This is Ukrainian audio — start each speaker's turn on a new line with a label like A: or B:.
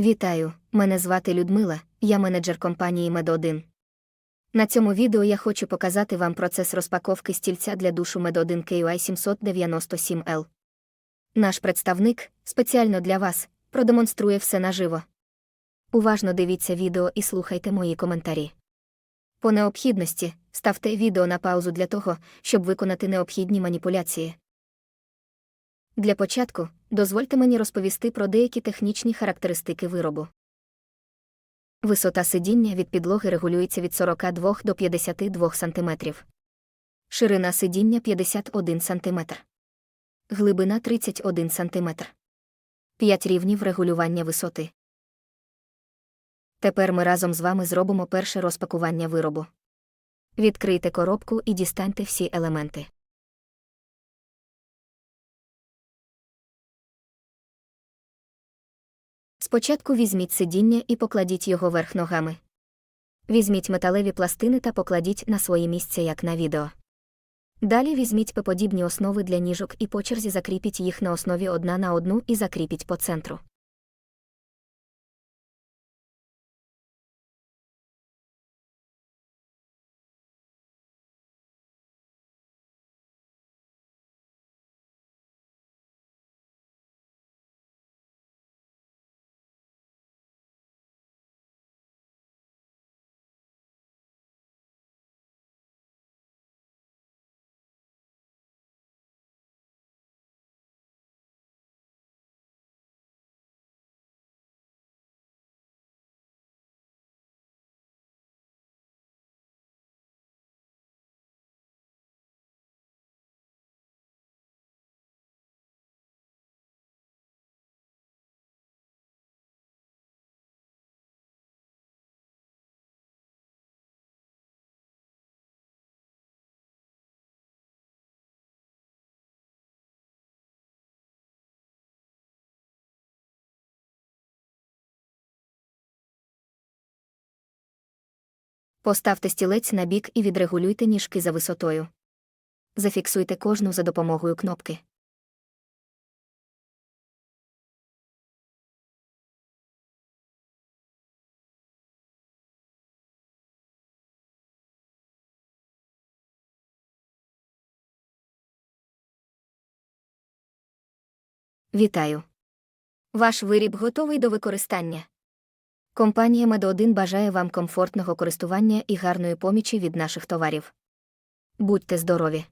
A: Вітаю, мене звати Людмила, я менеджер компанії Мед1. На цьому відео я хочу показати вам процес розпаковки стільця для душу Мед1 KUI 797L. Наш представник, спеціально для вас, продемонструє все наживо. Уважно дивіться відео і слухайте мої коментарі. По необхідності ставте відео на паузу для того, щоб виконати необхідні маніпуляції. Для початку дозвольте мені розповісти про деякі технічні характеристики виробу. Висота сидіння від підлоги регулюється від 42 до 52 см. Ширина сидіння 51 см. Глибина 31 см. 5 рівнів регулювання висоти. Тепер ми разом з вами зробимо перше розпакування виробу. Відкрийте коробку і дістаньте всі елементи. Спочатку візьміть сидіння і покладіть його верх ногами. Візьміть металеві пластини та покладіть на своє місце, як на відео. Далі візьміть пеподібні основи для ніжок і по черзі закріпіть їх на основі одна на одну і закріпіть по центру. Поставте стілець на бік і відрегулюйте ніжки за висотою. Зафіксуйте кожну за допомогою кнопки. Вітаю! Ваш виріб готовий до використання. Компанія Медо1 бажає вам комфортного користування і гарної помічі від наших товарів. Будьте здорові!